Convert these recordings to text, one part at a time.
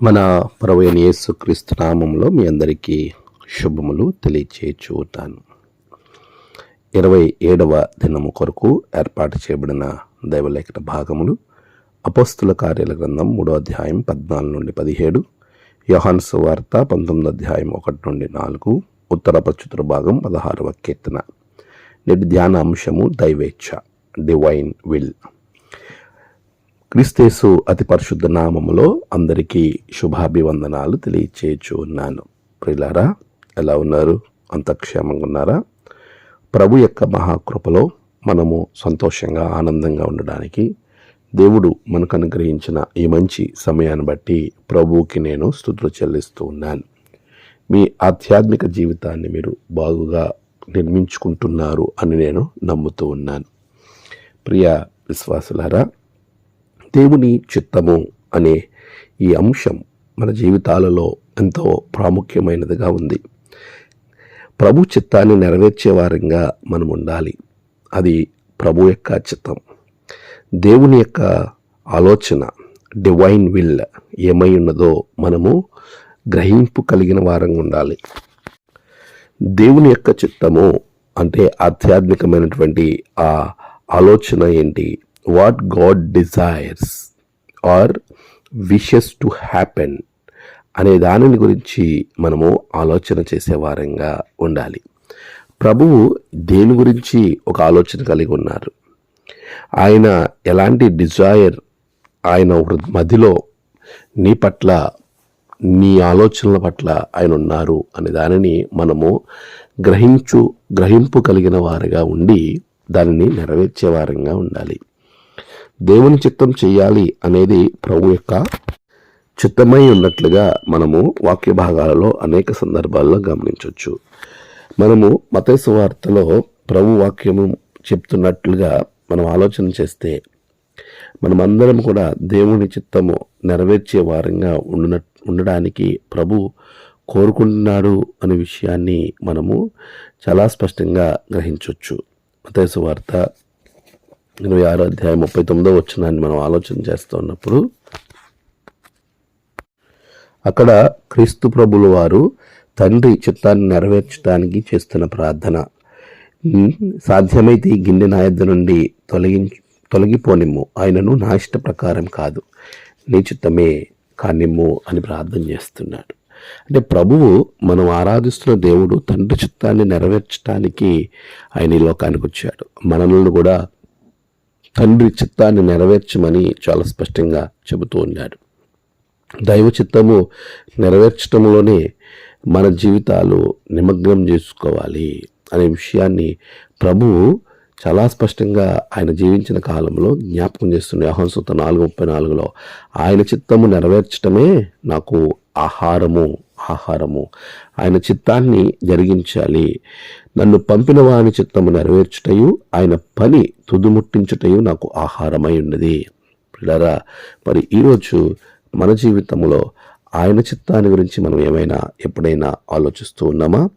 మన ప్రవైన యేసు క్రీస్తు నామంలో మీ అందరికీ శుభములు తెలియచేయచ్చు ఉంటాను ఇరవై ఏడవ దినము కొరకు ఏర్పాటు చేయబడిన దైవలేఖన భాగములు అపస్తుల కార్యాల గ్రంథం మూడో అధ్యాయం పద్నాలుగు నుండి పదిహేడు యోహాన్స్ వార్త పంతొమ్మిది అధ్యాయం ఒకటి నుండి నాలుగు ఉత్తర పచ్చుతుర భాగం పదహారవ కీర్తన. నేటి ధ్యాన అంశము దైవేచ్ఛ డివైన్ విల్. క్రిస్తేసు అతి పరిశుద్ధ నామములో అందరికీ శుభాభివందనాలు తెలియచేయచ్చు ఉన్నాను ప్రిలారా ఎలా ఉన్నారు? అంత క్షేమంగా ఉన్నారా? ప్రభు యొక్క మహాకృపలో మనము సంతోషంగా ఆనందంగా ఉండడానికి దేవుడు మనకు అనుగ్రహించిన ఈ మంచి సమయాన్ని బట్టి ప్రభువుకి నేను స్థుతులు చెల్లిస్తూ ఉన్నాను. మీ ఆధ్యాత్మిక జీవితాన్ని మీరు బాగుగా నిర్మించుకుంటున్నారు అని నేను నమ్ముతూ ఉన్నాను. ప్రియ విశ్వాసులారా దేవుని చిత్తము అనే ఈ అంశం మన జీవితాలలో ఎంతో ప్రాముఖ్యమైనదిగా ఉంది. ప్రభు చిత్తాన్ని నెరవేర్చే వారంగా మనం ఉండాలి. అది ప్రభు యొక్క చిత్తం. దేవుని యొక్క ఆలోచన డివైన్ విల్ ఏమై ఉన్నదో మనము గ్రహింపు కలిగిన వారంగా ఉండాలి. దేవుని యొక్క చిత్తము అంటే ఆధ్యాత్మికమైనటువంటి ఆ ఆలోచన ఏంటి? What God desires or wishes to happen అనే దానిని గురించి మనము ఆలోచన చేసే వారంగా ఉండాలి. ప్రభువు దేని గురించి ఒక ఆలోచన కలిగి ఉన్నారు? ఆయన ఎలాంటి డిజైర్ ఆయన హృద్ మదిలో నీ పట్ల నీ ఆలోచనల పట్ల ఆయన ఉన్నారు అనే దానిని మనము గ్రహించు గ్రహింపు కలిగిన వారుగా ఉండి దానిని నెరవేర్చే వారంగా ఉండాలి. దేవుని చిత్తం చేయాలి అనేది ప్రభు యొక్క చిత్తమై ఉన్నట్లుగా మనము వాక్య భాగాలలో అనేక సందర్భాల్లో గమనించవచ్చు మనము మతేసు వార్తలో ప్రభు వాక్యము చెప్తున్నట్లుగా మనం ఆలోచన చేస్తే మనమందరం కూడా దేవుని చిత్తము నెరవేర్చే వారంగా ఉండ ఉండడానికి ప్రభు కోరుకుంటున్నాడు అనే విషయాన్ని మనము చాలా స్పష్టంగా గ్రహించవచ్చు మతేసు వార్త ఇరవై ఆరో అధ్యాయం ముప్పై తొమ్మిదో వచ్చినాన్ని మనం ఆలోచన చేస్తూ ఉన్నప్పుడు అక్కడ క్రీస్తు ప్రభుల వారు తండ్రి చిత్తాన్ని నెరవేర్చడానికి చేస్తున్న ప్రార్థన. సాధ్యమైతే ఈ గిన్నె నా యొద్ద నుండి తొలగి తొలగిపోనిమ్ము. ఆయనను నా ఇష్ట ప్రకారం కాదు నీ చిత్తమే కానిమ్ము అని ప్రార్థన చేస్తున్నాడు. అంటే ప్రభువు మనం ఆరాధిస్తున్న దేవుడు తండ్రి చిత్తాన్ని నెరవేర్చడానికి ఆయన ఈ లోకానికి వచ్చాడు. మనల్ని కూడా తండ్రి చిత్తాన్ని నెరవేర్చమని చాలా స్పష్టంగా చెబుతూ ఉన్నాడు దైవ చిత్తము నెరవేర్చడంలోనే మన జీవితాలు నిమగ్నం చేసుకోవాలి అనే విషయాన్ని ప్రభువు చాలా స్పష్టంగా ఆయన జీవించిన కాలంలో జ్ఞాపకం చేస్తుంది యోహాన్సుత నాలుగు ముప్పై నాలుగులో ఆయన చిత్తము నెరవేర్చటమే నాకు ఆహారము ఆహారము. ఆయన చిత్తాన్ని జరిగించాలి. నన్ను పంపిన వాని చిత్తము నెరవేర్చుటయు ఆయన పని తుదుముట్టించుటయు నాకు ఆహారమై ఉన్నది. పిల్లరా మరి ఈరోజు మన జీవితంలో ఆయన చిత్తాన్ని గురించి మనం ఏమైనా ఎప్పుడైనా ఆలోచిస్తూ ఉన్నామా?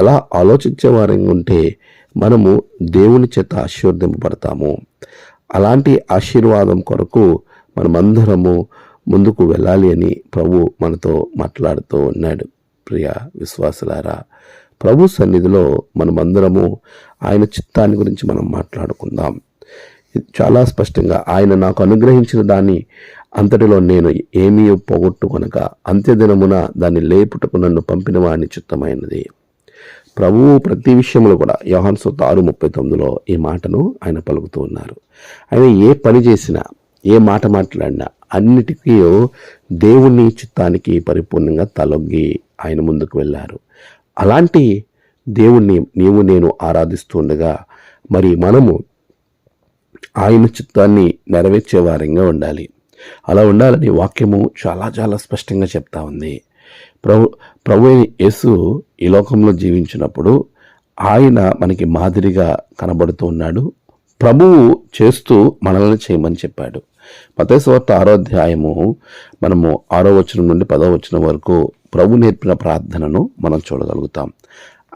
అలా ఆలోచించే వారంగా ఉంటే మనము దేవుని చేత ఆశీర్వదింపబడతాము. అలాంటి ఆశీర్వాదం కొరకు మనమందరము ముందుకు వెళ్ళాలి అని ప్రభు మనతో మాట్లాడుతూ ఉన్నాడు. ప్రియ విశ్వాసులారా ప్రభు సన్నిధిలో మనమందరము ఆయన చిత్తాన్ని గురించి మనం మాట్లాడుకుందాం. చాలా స్పష్టంగా ఆయన నాకు అనుగ్రహించిన దాన్ని అంతటిలో నేను ఏమీ పోగొట్టుకొనక అంత్యదినమున దాన్ని లేపుటకు నన్ను పంపిన వాడిని చిత్తమైనది. ప్రభువు ప్రతి విషయంలో కూడా యోహాన్ ఆరు ముప్పై తొమ్మిదిలో ఈ మాటను ఆయన పలుకుతూ ఉన్నారు. ఆయన ఏ పని చేసినా ఏ మాట మాట్లాడినా అన్నిటికీ దేవుని చిత్తానికి పరిపూర్ణంగా తలొగ్గి ఆయన ముందుకు వెళ్ళారు. అలాంటి దేవుణ్ణి నీవు నేను ఆరాధిస్తుండగా మరి మనము ఆయన చిత్తాన్ని నెరవేర్చే వారంగా ఉండాలి. అలా ఉండాలని వాక్యము చాలా చాలా స్పష్టంగా చెప్తా ఉంది. ప్రభు ప్రభు యేసు ఈ లోకంలో జీవించినప్పుడు ఆయన మనకి మాదిరిగా కనబడుతూ ఉన్నాడు. ప్రభువు చేస్తూ మనల్ని చేయమని చెప్పాడు. మతేశ్వార్త ఆరో అధ్యాయము మనము ఆరో వచనం నుండి పదో వచనం వరకు ప్రభు నేర్పిన ప్రార్థనను మనం చూడగలుగుతాం.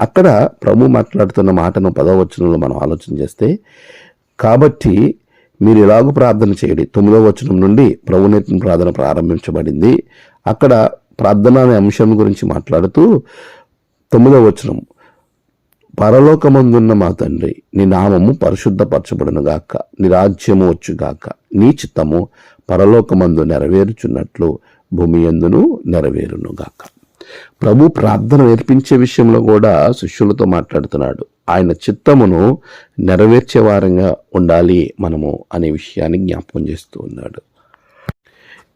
అక్కడ ప్రభు మాట్లాడుతున్న మాటను పదో వచనంలో మనం ఆలోచన చేస్తే కాబట్టి మీరు ఇలాగ ప్రార్థన చేయండి. తొమ్మిదో వచనం నుండి ప్రభునేత్న ప్రార్థన ప్రారంభించబడింది. అక్కడ ప్రార్థన అనే అంశం గురించి మాట్లాడుతూ తొమ్మిదో వచనం పరలోకమందున్న మా తండ్రి నీ నామము పరిశుద్ధపరచబడును గాక నీ రాజ్యము వచ్చుగాక నీ చిత్తము పరలోకమందు నెరవేరుచున్నట్లు భూమి ఎందును నెరవేరును గాక. ప్రభు ప్రార్థన నేర్పించే విషయంలో కూడా శిష్యులతో మాట్లాడుతున్నాడు. ఆయన చిత్తమును నెరవేర్చే వారంగా ఉండాలి మనము అనే విషయాన్ని జ్ఞాపకం చేస్తూ ఉన్నాడు.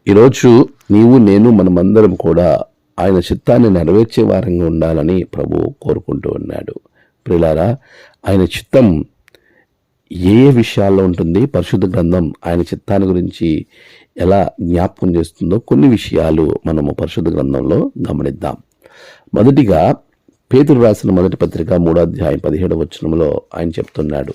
ఈరోజు నీవు నేను మనమందరం కూడా ఆయన చిత్తాన్ని నెరవేర్చే వారంగా ఉండాలని ప్రభు కోరుకుంటూ ఉన్నాడు. ప్రిలారా ఆయన చిత్తం ఏ ఏ విషయాల్లో ఉంటుంది పరిశుద్ధ గ్రంథం ఆయన చిత్తాన్ని గురించి ఎలా జ్ఞాపకం చేస్తుందో కొన్ని విషయాలు మనము పరిశుద్ధ గ్రంథంలో గమనిద్దాం. మొదటిగా పేతురు రాసిన మొదటి పత్రిక మూడో అధ్యాయం పదిహేడు వచనంలో ఆయన చెప్తున్నాడు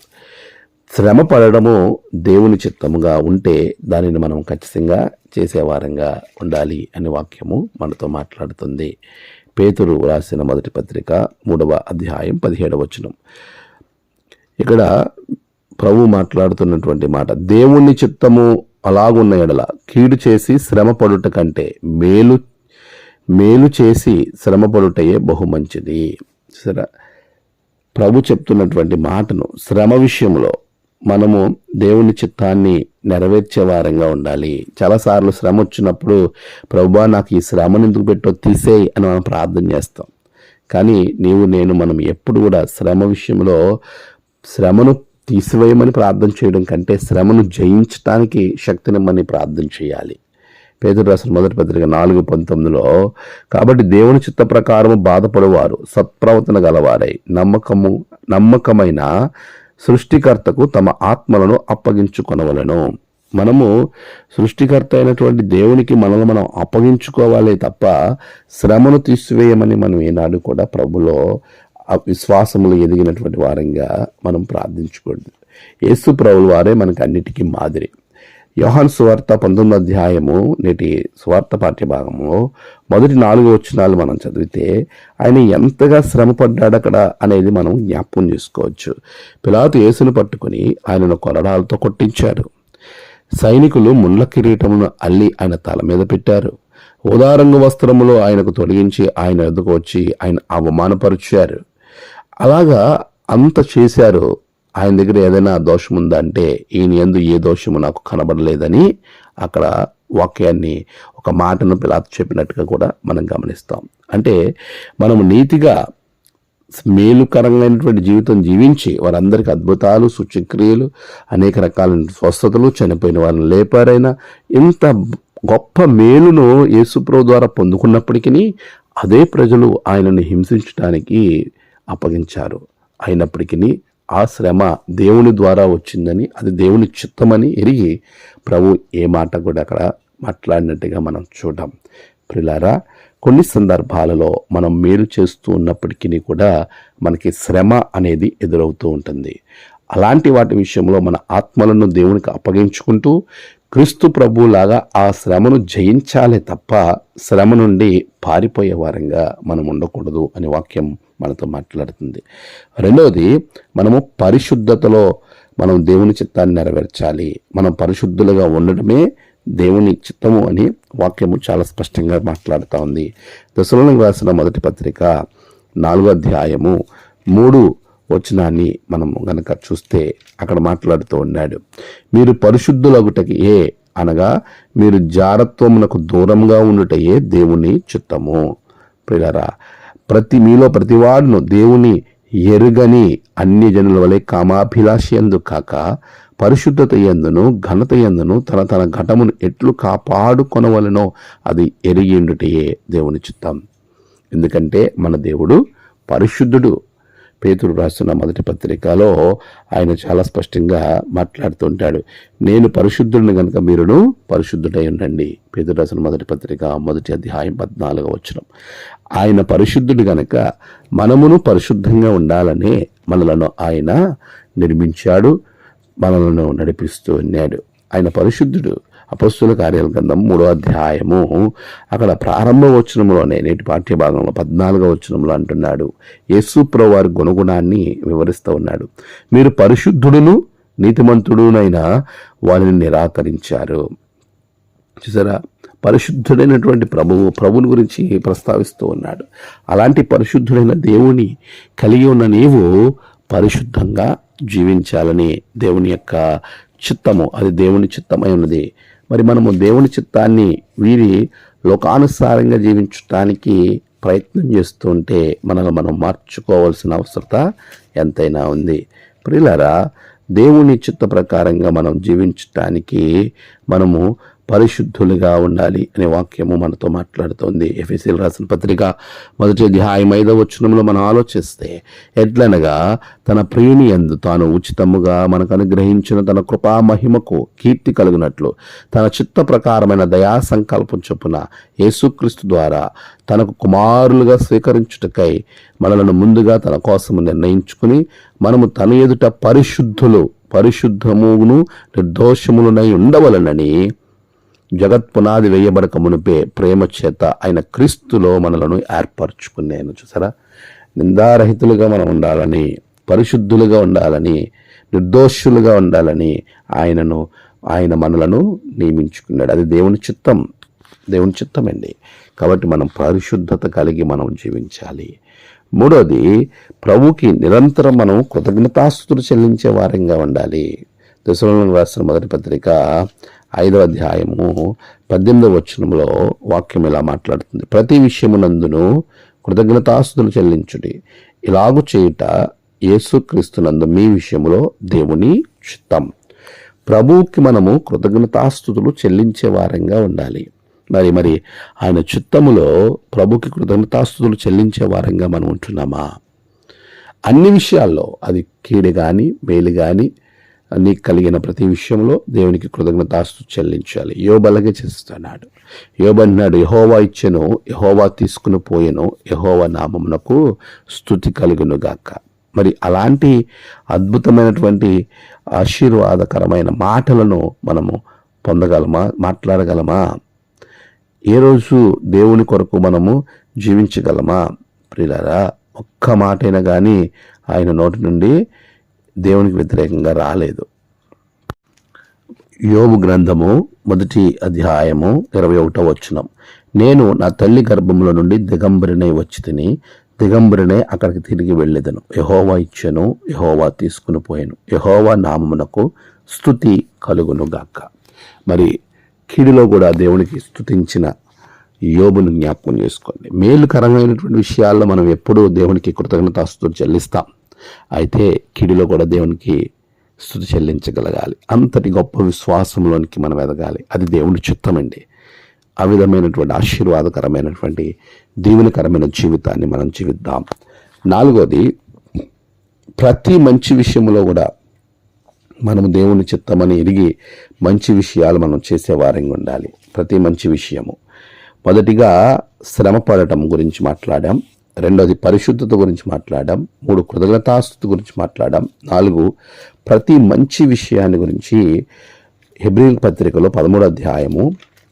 శ్రమ పడడము దేవుని చిత్తముగా ఉంటే దానిని మనం ఖచ్చితంగా చేసేవారంగా ఉండాలి అనే వాక్యము మనతో మాట్లాడుతుంది. పేతురు రాసిన మొదటి పత్రిక మూడవ అధ్యాయం పదిహేడవ వచనం. ఇక్కడ ప్రభు మాట్లాడుతున్నటువంటి మాట దేవుని చిత్తము అలాగున్న ఎడల కీడు చేసి శ్రమ పడుట కంటే మేలు మేలు చేసి శ్రమ పడుటయే బహు మంచిది. సరే ప్రభు చెప్తున్నటువంటి మాటను శ్రమ విషయంలో మనము దేవుని చిత్తాన్ని నెరవేర్చే వారంగా ఉండాలి. చాలాసార్లు శ్రమ వచ్చినప్పుడు ప్రభా నాకు ఈ శ్రమను ఎందుకు పెట్టో తీసేయి అని మనం ప్రార్థన చేస్తాం. కానీ నీవు నేను మనం ఎప్పుడు కూడా శ్రమ విషయంలో శ్రమను తీసివేయమని ప్రార్థన చేయడం కంటే శ్రమను జయించటానికి శక్తినిమ్మని ప్రార్థన చేయాలి. పేదరు రాసిన మొదటి పత్రిక నాలుగు పంతొమ్మిదిలో కాబట్టి దేవుని చిత్త ప్రకారము బాధపడేవారు సత్ప్రవర్తన గలవారై నమ్మకము నమ్మకమైన సృష్టికర్తకు తమ ఆత్మలను అప్పగించుకొనవలను. మనము సృష్టికర్త అయినటువంటి దేవునికి మనల్ని మనం అప్పగించుకోవాలి తప్ప శ్రమను తీసివేయమని మనం ఏనాడు కూడా ప్రభులో ఆ విశ్వాసములు ఎదిగినటువంటి వారంగా మనం ప్రార్థించకూడదు యేసు ప్రభుల వారే మనకు అన్నిటికీ మాదిరి. యోహాన్ సువార్త పంతొమ్మిది అధ్యాయము నేటి సువార్త పాఠ్యభాగంలో మొదటి నాలుగు వచనాలు మనం చదివితే ఆయన ఎంతగా శ్రమ పడ్డాడు అక్కడ అనేది మనం జ్ఞాపకం చేసుకోవచ్చు. పిలాతు యేసును పట్టుకుని ఆయనను కొరడాలతో కొట్టించారు. సైనికులు ముళ్ళ కిరీటమును అల్లి ఆయన తల మీద పెట్టారు. ఉదారంగు వస్త్రములో ఆయనకు తొలగించి ఆయన ఎదుకు వచ్చి ఆయన అవమానపరిచారు. అలాగా అంత చేశారు. ఆయన దగ్గర ఏదైనా దోషం ఉందా అంటే ఈయన ఎందు ఏ దోషము నాకు కనబడలేదని అక్కడ వాక్యాన్ని ఒక మాటను పిలాత్ చెప్పినట్టుగా కూడా మనం గమనిస్తాం. అంటే మనము నీతిగా మేలుకరమైనటువంటి జీవితం జీవించి వారందరికీ అద్భుతాలు సూచక్రియలు అనేక రకాలైన స్వస్థతలు చనిపోయిన వారిని లేపారైనా ఇంత గొప్ప మేలును యేసుప్రభు ద్వారా పొందుకున్నప్పటికీ అదే ప్రజలు ఆయనను హింసించడానికి అప్పగించారు. అయినప్పటికీ ఆ శ్రమ దేవుని ద్వారా వచ్చిందని అది దేవుని చిత్తమని ఎరిగి ప్రభు ఏ మాట కూడా అక్కడ మాట్లాడినట్టుగా మనం చూడం ప్రిలారా కొన్ని సందర్భాలలో మనం మేలు చేస్తూ ఉన్నప్పటికీ కూడా మనకి శ్రమ అనేది ఎదురవుతూ ఉంటుంది. అలాంటి వాటి విషయంలో మన ఆత్మలను దేవునికి అప్పగించుకుంటూ క్రీస్తు ప్రభులాగా ఆ శ్రమను జయించాలే తప్ప శ్రమ నుండి పారిపోయే వారంగా మనం ఉండకూడదు అనే వాక్యం మనతో మాట్లాడుతుంది. రెండవది మనము పరిశుద్ధతలో మనం దేవుని చిత్తాన్ని నెరవేర్చాలి. మనం పరిశుద్ధులుగా ఉండడమే దేవుని చిత్తము అని వాక్యము చాలా స్పష్టంగా మాట్లాడుతూ ఉంది. దశలను రాసిన మొదటి పత్రిక నాలుగో అధ్యాయము మూడు వచనాన్ని మనం గనక చూస్తే అక్కడ మాట్లాడుతూ ఉన్నాడు. మీరు పరిశుద్ధులగుటకి ఏ? అనగా మీరు జారత్వమునకు దూరంగా ఉండుటయే దేవుని చిత్తము. ప్రియులరా ప్రతి మీలో ప్రతివాడును దేవుని ఎరుగని అన్ని జనుల వలె కామాభిలాషి ఎందు కాక పరిశుద్ధత ఎందును ఘనత ఎందును తన తన ఘటమును ఎట్లు కాపాడుకొనవలనో అది ఎరిగిండుటయే దేవుని చిత్తం. ఎందుకంటే మన దేవుడు పరిశుద్ధుడు. పేతుడు రాస్తున్న మొదటి పత్రికలో ఆయన చాలా స్పష్టంగా మాట్లాడుతుంటాడు నేను పరిశుద్ధుడిని కనుక మీరును పరిశుద్ధుడై ఉండండి. పేతుడు రాసిన మొదటి పత్రిక మొదటి అధ్యాయం పద్నాలుగు వచ్చిన ఆయన పరిశుద్ధుడు గనక మనమును పరిశుద్ధంగా ఉండాలనే మనలను ఆయన నిర్మించాడు మనలను నడిపిస్తూ ఉన్నాడు. ఆయన పరిశుద్ధుడు అపస్తుల కార్యాల గ్రంథం మూడో అధ్యాయము. అక్కడ ప్రారంభ వచనంలోనే నేటి పాఠ్య భాగంలో పద్నాలుగో వచనంలో అంటున్నాడు. యేసు వారి గుణగుణాన్ని వివరిస్తూ ఉన్నాడు. మీరు పరిశుద్ధుడును నీతిమంతుడునైనా వారిని నిరాకరించారు. చూసారా? పరిశుద్ధుడైనటువంటి ప్రభువు ప్రభుని గురించి ప్రస్తావిస్తూ ఉన్నాడు. అలాంటి పరిశుద్ధుడైన దేవుని కలిగి ఉన్న నీవు పరిశుద్ధంగా జీవించాలని దేవుని యొక్క చిత్తము అది దేవుని చిత్తమై ఉన్నది. మరి మనము దేవుని చిత్తాన్ని వీరి లోకానుసారంగా జీవించటానికి ప్రయత్నం చేస్తుంటే మనల్ని మనం మార్చుకోవాల్సిన అవసరత ఎంతైనా ఉంది. ప్రియులారా దేవుని చిత్త ప్రకారంగా మనం జీవించటానికి మనము పరిశుద్ధులుగా ఉండాలి అనే వాక్యము మనతో మాట్లాడుతోంది. ఎఫ్ఎస్ఎల్ రాసిన పత్రిక మొదటి అధ్యాయం ఐదవ వచనంలో మనం ఆలోచిస్తే ఎట్లనగా తన ప్రియుని ఎందు తాను ఉచితముగా మనకు అనుగ్రహించిన తన కృపా మహిమకు కీర్తి కలిగినట్లు తన చిత్త ప్రకారమైన దయా సంకల్పం చొప్పున యేసుక్రీస్తు ద్వారా తనకు కుమారులుగా స్వీకరించుటకై మనలను ముందుగా తన కోసం నిర్ణయించుకుని మనము తన ఎదుట పరిశుద్ధులు పరిశుద్ధమును నిర్దోషములనై ఉండవలనని జగత్ పునాది వేయబడక మునిపే ప్రేమ చేత ఆయన క్రీస్తులో మనలను ఏర్పరచుకున్నాను చూసారా? నిందారహితులుగా మనం ఉండాలని పరిశుద్ధులుగా ఉండాలని నిర్దోషులుగా ఉండాలని ఆయనను ఆయన మనలను నియమించుకున్నాడు. అది దేవుని చిత్తం. దేవుని చిత్తమండి. కాబట్టి మనం పరిశుద్ధత కలిగి మనం జీవించాలి. మూడోది ప్రభుకి నిరంతరం మనం కృతజ్ఞతాస్తులు చెల్లించే వారంగా ఉండాలి. దశలను రాసిన మొదటి పత్రిక ఐదవ అధ్యాయము పద్దెనిమిదవ వచనంలో వాక్యం ఇలా మాట్లాడుతుంది. ప్రతి విషయమునందును కృతజ్ఞతాస్తులు చెల్లించుడి. ఇలాగు చేయుట యేసుక్రీస్తునందు మీ విషయంలో దేవుని చిత్తం. ప్రభువుకి మనము కృతజ్ఞతాస్తుతులు చెల్లించే వారంగా ఉండాలి. మరి మరి ఆయన చిత్తములో ప్రభుకి కృతజ్ఞతాస్తుతులు చెల్లించే వారంగా మనం ఉంటున్నామా? అన్ని విషయాల్లో అది కీడు కానీ మేలు కానీ నీకు కలిగిన ప్రతి విషయంలో దేవునికి కృతజ్ఞతాస్తు చెల్లించాలి. యోబు అలాగే చేస్తున్నాడు. యోబు అన్నాడు యహోవా ఇచ్చెను యహోవా తీసుకుని పోయెను యహోవా నామమునకు స్థుతి కలుగునుగాక. మరి అలాంటి అద్భుతమైనటువంటి ఆశీర్వాదకరమైన మాటలను మనము పొందగలమా మాట్లాడగలమా? ఏ రోజు దేవుని కొరకు మనము జీవించగలమా? ప్రియులారా ఒక్క మాటైనా కానీ ఆయన నోటి నుండి దేవునికి వ్యతిరేకంగా రాలేదు. యోగు గ్రంథము మొదటి అధ్యాయము ఇరవై ఒకటో వచ్చినం నేను నా తల్లి గర్భంలో నుండి దిగంబరినే వచ్చి తిని దిగంబరినే అక్కడికి తిరిగి వెళ్ళేదను. యహోవా ఇచ్చెను యహోవా తీసుకుని పోయాను. యహోవా నామమునకు స్థుతి కలుగునుగాక మరి కీడులో కూడా దేవునికి స్థుతించిన యోబును జ్ఞాపకం చేసుకోండి. మేలుకరమైనటువంటి విషయాల్లో మనం ఎప్పుడూ దేవునికి కృతజ్ఞతాస్తుతులు చెల్లిస్తాం. అయితే కిడిలో కూడా దేవునికి స్థుతి చెల్లించగలగాలి. అంతటి గొప్ప విశ్వాసంలోనికి మనం ఎదగాలి. అది దేవుని చిత్తమండి. ఆ విధమైనటువంటి ఆశీర్వాదకరమైనటువంటి దీవెనకరమైన జీవితాన్ని మనం జీవిద్దాం. నాలుగోది ప్రతి మంచి విషయంలో కూడా మనము దేవుని చిత్తమని ఎరిగి మంచి విషయాలు మనం చేసేవారంగా ఉండాలి. ప్రతి మంచి విషయము. మొదటిగా శ్రమ పడటం గురించి మాట్లాడాం. రెండోది పరిశుద్ధత గురించి మాట్లాడడం మూడు కృతజ్ఞతాస్థుతి గురించి మాట్లాడడం నాలుగు ప్రతి మంచి విషయాన్ని గురించి హెబ్రిల్ పత్రికలో పదమూడు అధ్యాయము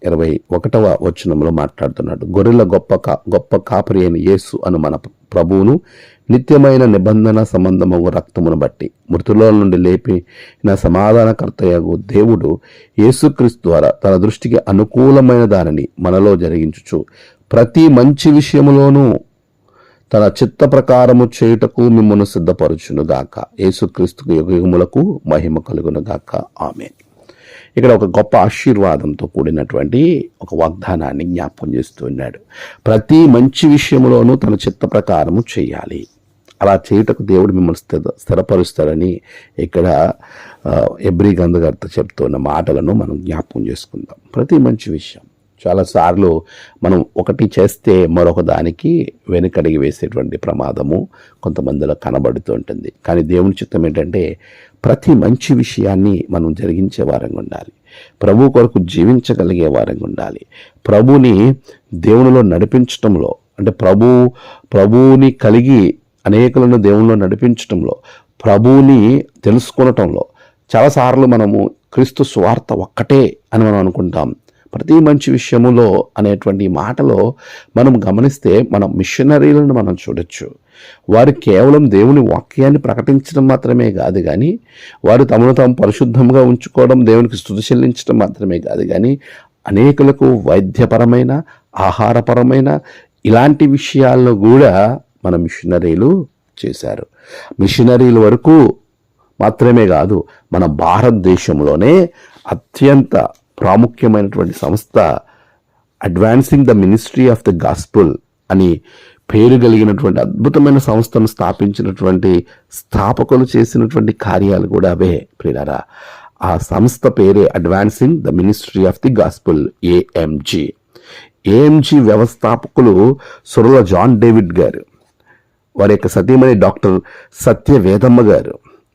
ఇరవై ఒకటవ వచనంలో మాట్లాడుతున్నాడు. గొర్రెల గొప్ప కా గొప్ప కాపరి అయిన యేసు అను మన ప్రభువును నిత్యమైన నిబంధన సంబంధము రక్తమును బట్టి మృతుల నుండి లేపిన సమాధానకర్తయగు దేవుడు యేసుక్రీస్తు ద్వారా తన దృష్టికి అనుకూలమైన దానిని మనలో జరిగించుచు ప్రతి మంచి విషయములోనూ తన చిత్త ప్రకారము చేయుటకు మిమ్మల్ని సిద్ధపరచునుగాక. యేసుక్రీస్తుకు యుగములకు మహిమ కలుగునుగాక. ఆమె ఇక్కడ ఒక గొప్ప ఆశీర్వాదంతో కూడినటువంటి ఒక వాగ్దానాన్ని జ్ఞాపకం చేస్తున్నాడు ప్రతి మంచి విషయంలోనూ తన చిత్త ప్రకారము చేయాలి. అలా చేయుటకు దేవుడు మిమ్మల్ని స్థిర స్థిరపరుస్తాడని ఇక్కడ ఎబ్రి గంధగర్త చెప్తున్న మాటలను మనం జ్ఞాపకం చేసుకుందాం. ప్రతి మంచి విషయం. చాలాసార్లు మనం ఒకటి చేస్తే మరొక దానికి వెనుకడిగి వేసేటువంటి ప్రమాదము కొంతమందిలో కనబడుతూ ఉంటుంది. కానీ దేవుని చిత్తం ఏంటంటే ప్రతి మంచి విషయాన్ని మనం జరిగించే వారంగా ఉండాలి. ప్రభు కొరకు జీవించగలిగే వారంగా ఉండాలి. ప్రభుని దేవునిలో నడిపించటంలో అంటే ప్రభు ప్రభువుని కలిగి అనేకులను దేవునిలో నడిపించటంలో ప్రభువుని తెలుసుకొనటంలో చాలాసార్లు మనము క్రీస్తు స్వార్థ ఒక్కటే అని మనం అనుకుంటాం. ప్రతి మంచి విషయములో అనేటువంటి మాటలో మనం గమనిస్తే మనం మిషనరీలను మనం చూడొచ్చు. వారు కేవలం దేవుని వాక్యాన్ని ప్రకటించడం మాత్రమే కాదు కానీ వారు తమను తాము పరిశుద్ధంగా ఉంచుకోవడం దేవునికి స్థుతి చెల్లించడం మాత్రమే కాదు కానీ అనేకులకు వైద్యపరమైన ఆహారపరమైన ఇలాంటి విషయాల్లో కూడా మన మిషనరీలు చేశారు. మిషనరీల వరకు మాత్రమే కాదు మన భారతదేశంలోనే అత్యంత ప్రాముఖ్యమైనటువంటి సంస్థ advancing the ministry of the gospel అని పేరు కలిగినటువంటి అద్భుతమైన సంస్థను స్థాపించినటువంటి స్థాపకులు చేసినటువంటి కార్యాలు కూడా అవే ప్రియులారా. ఆ సంస్థ పేరే advancing the ministry of the gospel AMG AMG వ్యవస్థాపకులు సురల జాన్ డేవిడ్ గారు వారి యొక్క సతీమణి డాక్టర్ సత్య వేదమ్మ గారు.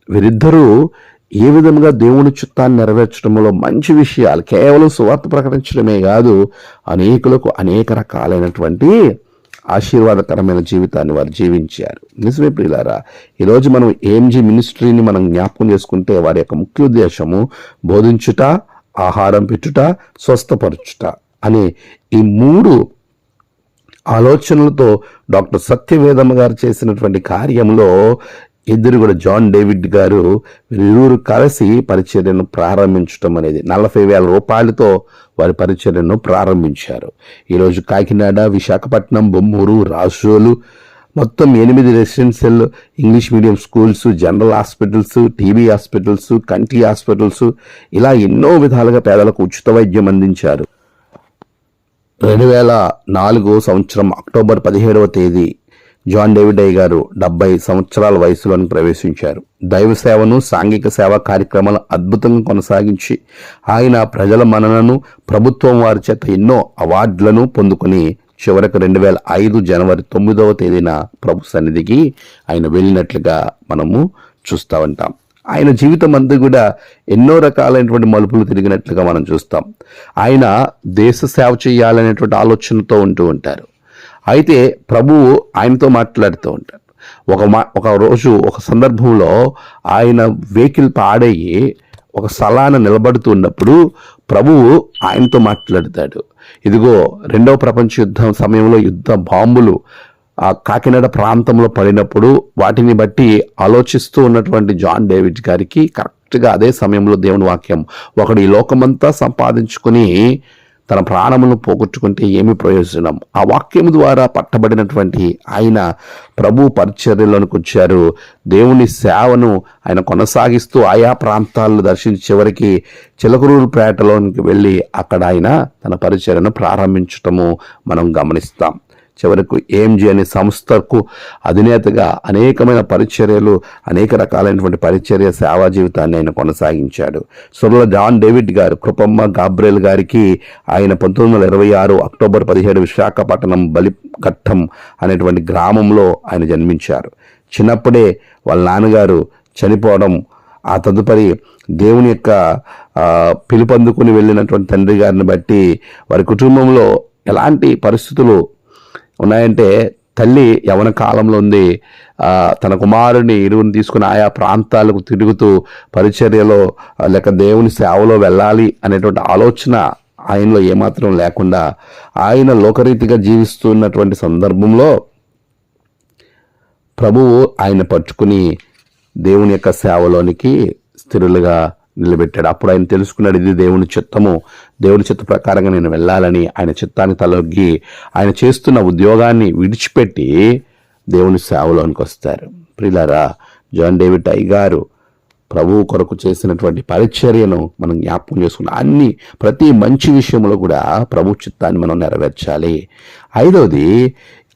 వీరిద్దరూ ఏ విధంగా దేవుని చిత్తాన్ని నెరవేర్చడంలో మంచి విషయాలు కేవలం సువార్త ప్రకటించడమే కాదు అనేకులకు అనేక రకాలైనటువంటి ఆశీర్వాదకరమైన జీవితాన్ని వారు జీవించారు. నిజమే ప్రియులారా ఈరోజు మనం ఏఎంజీ మినిస్ట్రీని మనం జ్ఞాపకం చేసుకుంటే వారి యొక్క ముఖ్య ఉద్దేశము బోధించుట ఆహారం పెట్టుట స్వస్థపరచుట అనే ఈ మూడు ఆలోచనలతో డాక్టర్ సత్యవేదమ్మ గారు చేసినటువంటి కార్యంలో ఇద్దరు కూడా జాన్ డేవిడ్ గారు వీరిరువురు కలిసి పరిచర్యను ప్రారంభించడం అనేది నలభై వేల రూపాయలతో వారి పరిచర్యను ప్రారంభించారు. ఈరోజు కాకినాడ విశాఖపట్నం బొమ్మూరు రాజోలు మొత్తం ఎనిమిది residential English medium schools general hospitals TB hospitals కంటి హాస్పిటల్స్ ఇలా ఎన్నో విధాలుగా పేదలకు ఉచిత వైద్యం అందించారు. రెండు వేల నాలుగో సంవత్సరం అక్టోబర్ పదిహేడవ తేదీ జాన్ డేవిడై గారు డెబ్బై సంవత్సరాల వయసులోని ప్రవేశించారు. దైవ సేవను సాంఘిక సేవా కార్యక్రమాలు అద్భుతంగా కొనసాగించి ఆయన ప్రజల మననను ప్రభుత్వం వారి చేత ఎన్నో అవార్డులను పొందుకుని చివరకు రెండు వేల ఐదు జనవరి తొమ్మిదవ తేదీన ప్రభు సన్నిధికి ఆయన వెళ్ళినట్లుగా మనము చూస్తూ ఉంటాం. ఆయన జీవితం అంతా కూడా ఎన్నో రకాలైనటువంటి మలుపులు తిరిగినట్లుగా మనం చూస్తాం. ఆయన దేశ సేవ చేయాలనేటువంటి ఆలోచనతో ఉంటూ ఉంటారు. అయితే ప్రభువు ఆయనతో మాట్లాడుతూ ఉంటారు ఒక మా ఒక రోజు ఒక సందర్భంలో ఆయన వెహికల్ పాడయ్యి ఒక స్థలాన నిలబడుతున్నప్పుడు ప్రభువు ఆయనతో మాట్లాడతాడు. ఇదిగో రెండవ ప్రపంచ యుద్ధం సమయంలో యుద్ధ బాంబులు ఆ కాకినాడ ప్రాంతంలో పడినప్పుడు వాటిని బట్టి ఆలోచిస్తూ ఉన్నటువంటి జాన్ డేవిడ్ గారికి కరెక్ట్గా అదే సమయంలో దేవుని వాక్యం ఒకడు ఈ లోకమంతా సంపాదించుకుని తన ప్రాణములను పోగొట్టుకుంటే ఏమి ప్రయోజనం. ఆ వాక్యం ద్వారా పట్టబడినటువంటి ఆయన ప్రభు పరిచర్యలోనికి వచ్చారు. దేవుని సేవను ఆయన కొనసాగిస్తూ ఆయా ప్రాంతాలను దర్శించి చివరికి చిలకరూరుపేటలోనికి వెళ్ళి అక్కడ ఆయన తన పరిచర్యను ప్రారంభించటము మనం గమనిస్తాం. చివరకు ఏఎంజీ అనే సంస్థకు అధినేతగా అనేకమైన పరిచర్యలు అనేక రకాలైనటువంటి పరిచర్య సేవా జీవితాన్ని ఆయన కొనసాగించాడు. సురల జాన్ డేవిడ్ గారు కృపమ్మ గాబ్రేల్ గారికి ఆయన పంతొమ్మిది వందల ఇరవై ఆరు అక్టోబర్ పదిహేడు విశాఖపట్నం బలిఘట్టం అనేటువంటి గ్రామంలో ఆయన జన్మించారు. చిన్నప్పుడే వాళ్ళ నాన్నగారు చనిపోవడం ఆ తదుపరి దేవుని యొక్క ఆ, పిలుపందుకుని వెళ్ళినటువంటి తండ్రి గారిని బట్టి వారి కుటుంబంలో ఎలాంటి పరిస్థితులు ఉన్నాయంటే తల్లి యవన కాలంలో ఉంది. తన కుమారుని ఇరువుని తీసుకుని ఆయా ప్రాంతాలకు తిరుగుతూ పరిచర్యలో లేక దేవుని సేవలో వెళ్ళాలి అనేటువంటి ఆలోచన ఆయనలో ఏమాత్రం లేకుండా ఆయన లోకరీతిగా జీవిస్తున్నటువంటి సందర్భంలో ప్రభువు ఆయన పట్టుకుని దేవుని యొక్క సేవలోనికి స్థిరులుగా నిలబెట్టాడు. అప్పుడు ఆయన తెలుసుకున్నాడు ఇది దేవుని చిత్తము. దేవుని చిత్త ప్రకారంగా నేను వెళ్ళాలని ఆయన చిత్తాన్ని తలొగ్గి ఆయన చేస్తున్న ఉద్యోగాన్ని విడిచిపెట్టి దేవుని సేవలోనికి వస్తారు. ప్రిలారా జాన్ డేవిడ్ ఐ గారు ప్రభువు కొరకు చేసినటువంటి పరిచర్యను మనం జ్ఞాపకం చేసుకున్న అన్ని ప్రతి మంచి విషయంలో కూడా ప్రభు చిత్తాన్ని మనం నెరవేర్చాలి. ఐదవది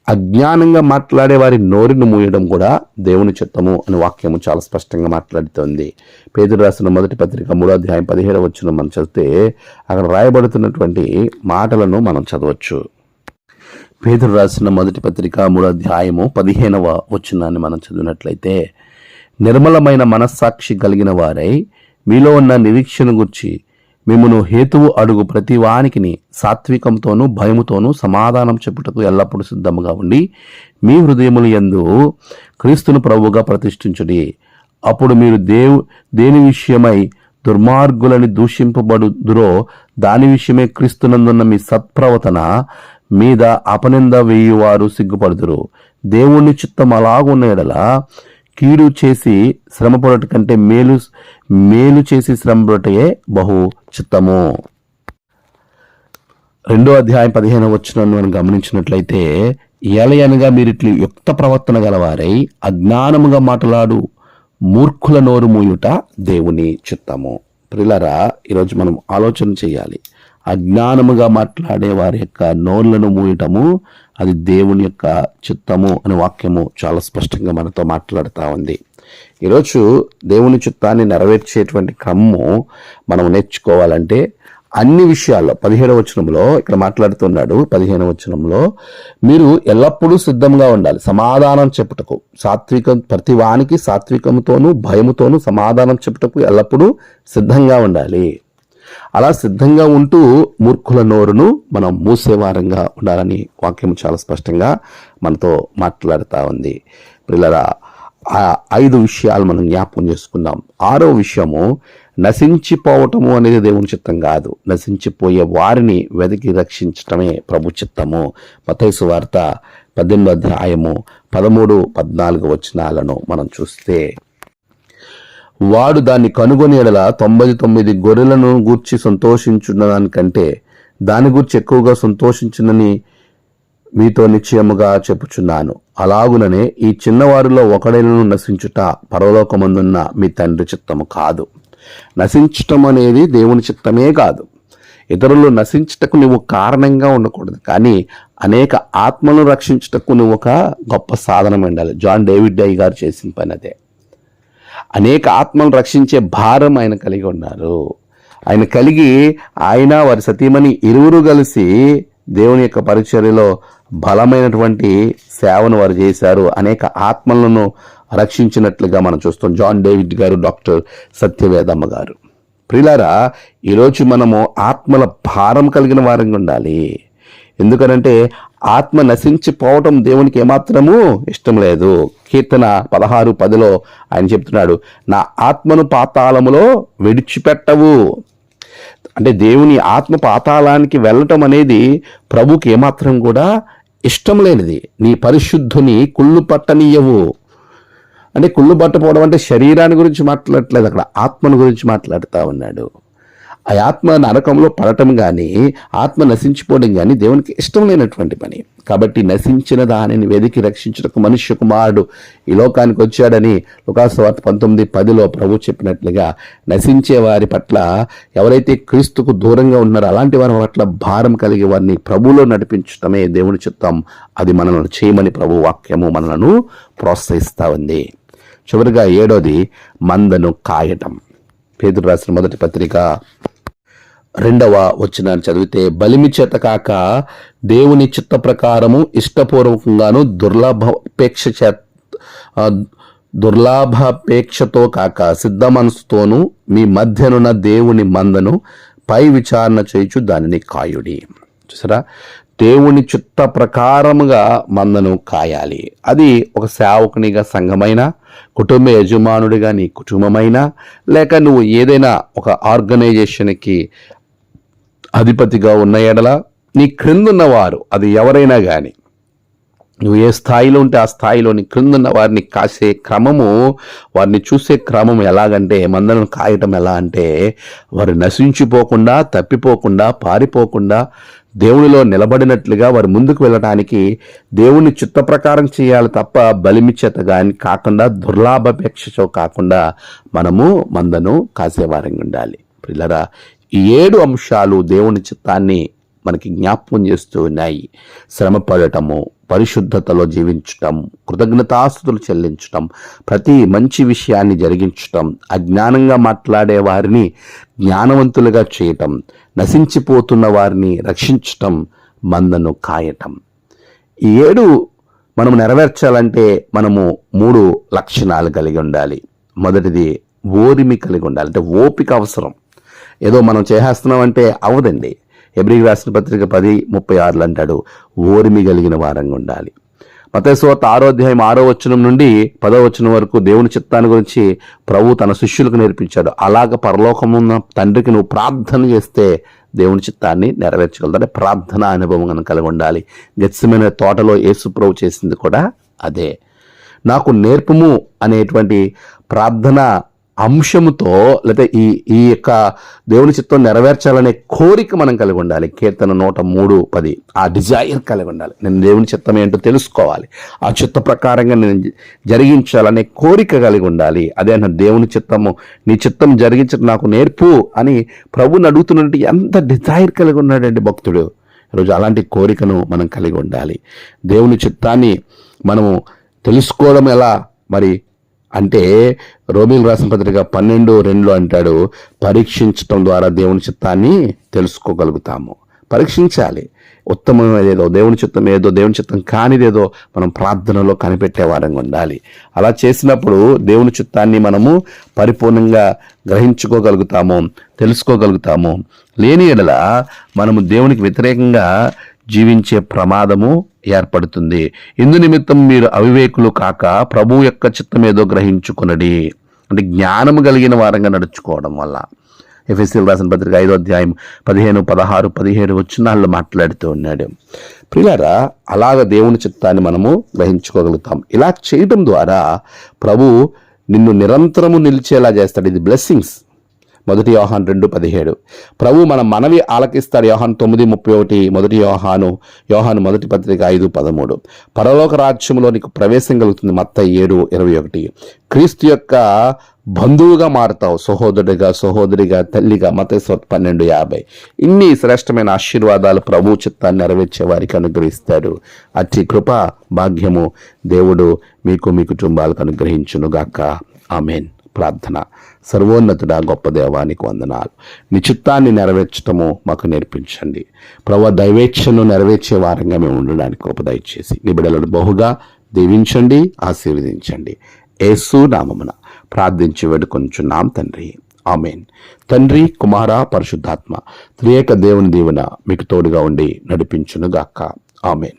అజ్ఞానంగా మాట్లాడే వారి నోరును మూయడం కూడా దేవుని చిత్తము అని వాక్యము చాలా స్పష్టంగా మాట్లాడుతోంది. పేదరు రాసిన మొదటి పత్రిక మూడో అధ్యాయం పదిహేడు వచ్చిన మనం చదివితే అక్కడ రాయబడుతున్నటువంటి మాటలను మనం చదవచ్చు. పేదలు రాసిన మొదటి పత్రిక మూడో అధ్యాయము పదిహేనవ వచనాన్ని మనం చదివినట్లయితే నిర్మలమైన మనస్సాక్షి కలిగిన వారై మీలో ఉన్న నిరీక్షణ గురించి మిమ్మను హేతువు అడుగు ప్రతి వానికిని సాత్వికంతోనూ భయముతోనూ సమాధానం చెప్పుటకు ఎల్లప్పుడూ సిద్ధముగా ఉండి మీ హృదయములు యందు క్రీస్తును ప్రభువుగా ప్రతిష్ఠించుడి. అప్పుడు మీరు దేవు దేని విషయమై దుర్మార్గులని దూషింపబడుదురో దాని విషయమే క్రీస్తునందున్న మీ సత్ప్రవర్తన మీద అపనింద వేయువారు సిగ్గుపడుదురు. దేవుని చిత్తం అలాగున్న ఎడల కీడు చేసి శ్రమపడట కంటే మేలు మేలు చేసి శ్రమపడటయే బహు చిత్తము. రెండో అధ్యాయం పదిహేను వచ్చిన మనం గమనించినట్లయితే ఏలయనగా మీరు ఇట్లు యుక్త ప్రవర్తన గలవారై అజ్ఞానముగా మాట్లాడు మూర్ఖుల నోరు మూయుట దేవుని చిత్తము. ప్రిలరా ఈరోజు మనం ఆలోచన చేయాలి. అజ్ఞానముగా మాట్లాడే వారి యొక్క నోర్లను మూయటము అది దేవుని యొక్క చిత్తము అనే వాక్యము చాలా స్పష్టంగా మనతో మాట్లాడుతూ ఉంది. ఈరోజు దేవుని చిత్తాన్ని నెరవేర్చేటువంటి క్రమము మనం నేర్చుకోవాలంటే అన్ని విషయాల్లో పదిహేడవ వచనంలో ఇక్కడ మాట్లాడుతున్నాడు పదిహేను వచనంలో మీరు ఎల్లప్పుడూ సిద్ధంగా ఉండాలి. సమాధానం చెప్పుటకు సాత్వికం ప్రతివానికి సాత్వికముతోనూ భయముతోనూ సమాధానం చెప్పుటకు ఎల్లప్పుడూ సిద్ధంగా ఉండాలి. అలా సిద్ధంగా ఉంటూ మూర్ఖుల నోరును మనం మూసేవారంగా ఉండాలని వాక్యం చాలా స్పష్టంగా మనతో మాట్లాడుతూ ఉంది. పిల్లరా ఆ ఐదు విషయాలు మనం జ్ఞాపకం చేసుకుందాం. ఆరో విషయము నశించిపోవటము అనేది దేవుని చిత్తం కాదు. నశించిపోయే వారిని వెతికి రక్షించటమే ప్రభు చిత్తము. మతైసు వార్త పద్దెనిమిది అధ్యాయము పదమూడు పద్నాలుగు వచనాలను మనం చూస్తే వాడు దాన్ని కనుగొని ఎడల తొంభై తొమ్మిది గొర్రెలను గూర్చి సంతోషించున్న దానికంటే దాని గురించి ఎక్కువగా సంతోషించునని మీతో నిశ్చయముగా చెప్పుచున్నాను. అలాగుననే ఈ చిన్నవారిలో ఒకడైనను నశించుట పరలోకమందున్న మీ తండ్రి చిత్తము కాదు. నశించటం అనేది దేవుని చిత్తమే కాదు. ఇతరులు నశించుటకు నువ్వు కారణంగా ఉండకూడదు. కానీ అనేక ఆత్మలను రక్షించుటకు నువ్వు ఒక గొప్ప సాధనం ఉండాలి జాన్ డేవిడ్ డై గారు చేసిన పని అదే. అనేక ఆత్మలను రక్షించే భారం ఆయన కలిగి ఉన్నారు. ఆయన కలిగి ఆయన వారి సతీమణి ఇరువురు కలిసి దేవుని యొక్క పరిచర్యలో బలమైనటువంటి సేవను వారు చేశారు. అనేక ఆత్మలను రక్షించినట్లుగా మనం చూస్తాం. జాన్ డేవిడ్ గారు డాక్టర్ సత్యవేదమ్మ గారు. ప్రిలారా ఈరోజు మనము ఆత్మల భారం కలిగిన వారంగా ఉండాలి. ఎందుకనంటే ఆత్మ నశించిపోవటం దేవునికి ఏమాత్రము ఇష్టం లేదు. కీర్తన పదహారు పదిలో ఆయన చెప్తున్నాడు నా ఆత్మను పాతాళములో విడిచిపెట్టవు. అంటే దేవుని ఆత్మ పాతాళానికి వెళ్ళటం అనేది ప్రభుకి ఏమాత్రం కూడా ఇష్టం లేనిది. నీ పరిశుద్ధుని కుళ్ళు పట్టనీయవు. అంటే కుళ్ళు పట్టపోవడం అంటే శరీరాన్ని గురించి మాట్లాడట్లేదు అక్కడ ఆత్మను గురించి మాట్లాడుతూ ఉన్నాడు. ఆ ఆత్మ నరకంలో పడటం కానీ ఆత్మ నశించిపోవడం కానీ దేవునికి ఇష్టం లేనటువంటి పని. కాబట్టి నశించిన దానిని వెదికి రక్షించడానికి మనుష్య కుమారుడు ఈ లోకానికి వచ్చాడని లుకాసవార్త పంతొమ్మిది పదిలో ప్రభు చెప్పినట్లుగా నశించే వారి పట్ల ఎవరైతే క్రీస్తుకు దూరంగా ఉన్నారో అలాంటి వారి పట్ల భారం కలిగి వారిని ప్రభులో నడిపించటమే దేవుని చిత్తం. అది మనల్ని చేయమని ప్రభు వాక్యము మనలను ప్రోత్సహిస్తూ ఉంది. చివరిగా ఏడోది మందను కాయటం. పేదరు రాసిన మొదటి పత్రిక. రెండవ వచ్చినాన్ని చదివితే బలిమి చేత కాక దేవుని చిత్త ప్రకారము ఇష్టపూర్వకంగాను దుర్లభాపేక్ష చేత దుర్లాభాపేక్షతో కాక సిద్ధ మనసుతోనూ మీ మధ్యనున్న దేవుని మందను పై విచారణ చేయుచు దానిని కాయుడి. చూసారా? దేవుని చిత్త ప్రకారముగా మందను కాయాలి. అది ఒక సేవకునిగా సంఘమైన కుటుంబ యజమానుడిగా నీ కుటుంబమైనా లేక నువ్వు ఏదైనా ఒక ఆర్గనైజేషన్కి అధిపతిగా ఉన్న ఎడల నీ క్రిందున్న వారు అది ఎవరైనా కానీ నువ్వు ఏ స్థాయిలో ఉంటే ఆ స్థాయిలోని క్రిందన్న వారిని కాసే క్రమము వారిని చూసే క్రమం ఎలాగంటే మందలను కాయటం ఎలా అంటే వారు నశించిపోకుండా తప్పిపోకుండా పారిపోకుండా దేవునిలో నిలబడినట్లుగా వారు ముందుకు వెళ్ళడానికి దేవుని చిత్త ప్రకారం చేయాలి తప్ప బలిమిచ్చేత కానీ కాకుండా దుర్లాభాపేక్షతో కాకుండా మనము మందను కాసేవారంగా ఉండాలి. పిల్లరా ఈ ఏడు అంశాలు దేవుని చిత్తాన్ని మనకి జ్ఞాపకం చేస్తూ ఉన్నాయి. శ్రమ పడటము పరిశుద్ధతలో జీవించటం కృతజ్ఞతాస్తుతులు చెల్లించటం ప్రతి మంచి విషయాన్ని జరిగించటం అజ్ఞానంగా మాట్లాడే వారిని జ్ఞానవంతులుగా చేయటం నశించిపోతున్న వారిని రక్షించటం మందను కాయటం. ఈ ఏడు మనం నెరవేర్చాలంటే మనము మూడు లక్షణాలు కలిగి ఉండాలి. మొదటిది ఓరిమి కలిగి ఉండాలి. అంటే ఓపిక అవసరం. ఏదో మనం చేసేస్తున్నామంటే అవదండి. ఎబ్రికి రాసిన పత్రిక పది ముప్పై ఆరులు అంటాడు ఓరిమి కలిగిన వారంగా ఉండాలి. మతేశ్వత ఆరో అధ్యాయం ఆరో వచనం నుండి పదో వచనం వరకు దేవుని చిత్తాన్ని గురించి ప్రభు తన శిష్యులకు నేర్పించాడు. అలాగ పరలోకమున్న తండ్రికి నువ్వు ప్రార్థన చేస్తే దేవుని చిత్తాన్ని నెరవేర్చగలదు ప్రార్థన అనుభవం కనుక కలిగి ఉండాలి. గచ్చమైన తోటలో యేసు ప్రభు చేసింది కూడా అదే. నాకు నేర్పుము అనేటువంటి ప్రార్థన అంశముతో లేదా ఈ ఈ యొక్క దేవుని చిత్తం నెరవేర్చాలనే కోరిక మనం కలిగి ఉండాలి. కీర్తన నూట మూడు పది. ఆ డిజైర్ కలిగి ఉండాలి. నేను దేవుని చిత్తం ఏంటో తెలుసుకోవాలి. ఆ చిత్త ప్రకారంగా నేను జరిగించాలనే కోరిక కలిగి ఉండాలి. అదే నా దేవుని చిత్తము నీ చిత్తం జరిగించడం నాకు నేర్పు అని ప్రభుని అడుగుతున్నట్టు ఎంత డిజైర్ కలిగి ఉన్నాడండి భక్తుడు. ఈరోజు అలాంటి కోరికను మనం కలిగి ఉండాలి. దేవుని చిత్తాన్ని మనము తెలుసుకోవడం ఎలా? మరి అంటే రోమిల్ రాసిన పత్రిక పన్నెండు రెండులో అంటాడు పరీక్షించటం ద్వారా దేవుని చిత్తాన్ని తెలుసుకోగలుగుతాము. పరీక్షించాలి. ఉత్తమమైనది ఏదో దేవుని చిత్తం ఏదో దేవుని చిత్తం కానిదేదో మనం ప్రార్థనలో కనిపెట్టేవారంగా ఉండాలి. అలా చేసినప్పుడు దేవుని చిత్తాన్ని మనము పరిపూర్ణంగా గ్రహించుకోగలుగుతాము తెలుసుకోగలుగుతాము. లేని ఎడల మనము దేవునికి వ్యతిరేకంగా జీవించే ప్రమాదము ఏర్పడుతుంది. ఇందు నిమిత్తం మీరు అవివేకులు కాక ప్రభు యొక్క చిత్తమేదో ఏదో గ్రహించుకునడి. అంటే జ్ఞానము కలిగిన వారంగా నడుచుకోవడం వల్ల. ఎఫ్ఎస్సీలు రాసిన పత్రిక ఐదో అధ్యాయం పదిహేను పదహారు పదిహేడు వచ్చినాళ్ళు మాట్లాడుతూ ఉన్నాడు. ప్రియులారా అలాగ దేవుని చిత్తాన్ని మనము గ్రహించుకోగలుగుతాం. ఇలా చేయటం ద్వారా ప్రభు నిన్ను నిరంతరము నిలిచేలా చేస్తాడు. ఇది బ్లెస్సింగ్స్ మొదటి యోహాన్ రెండు పదిహేడు. ప్రభు మన మనవి ఆలకిస్తాడు యోహాన్ తొమ్మిది ముప్పై ఒకటి మొదటి యోహాను యోహాను మొదటి పత్రిక ఐదు పదమూడు. పరలోక రాజ్యంలో నీకు ప్రవేశం కలుగుతుంది మత్త ఏడు ఇరవై ఒకటి. క్రీస్తు యొక్క బంధువుగా మారుతావు సహోదరుడిగా సహోదరిగా తల్లిగా మతేశ్వర్ పన్నెండు యాభై. ఇన్ని శ్రేష్టమైన ఆశీర్వాదాలు ప్రభు చిత్తాన్ని నెరవేర్చే వారికి అనుగ్రహిస్తాడు. అతి కృప భాగ్యము దేవుడు మీకు మీ కుటుంబాలకు అనుగ్రహించునుగాక. ఆమెన్. ప్రార్థన. సర్వోన్నతుడ గొప్ప దేవానికి వందనాలు. నీ చిత్తాన్ని నెరవేర్చటము మాకు నేర్పించండి. ప్రభు దైవేచ్ఛను నెరవేర్చే వారంగా మేము ఉండడానికి గొప్ప దయచేసి నీ బిడ్డలను బహుగా దీవించండి ఆశీర్వదించండి. యేసు నామమున ప్రార్థించి వేడుకొంచున్నాం తండ్రి. ఆమెన్. తండ్రి కుమార పరిశుద్ధాత్మ త్రియేక దేవుని దీవెన మీకు తోడుగా ఉండి నడిపించునుగాక. ఆమెన్.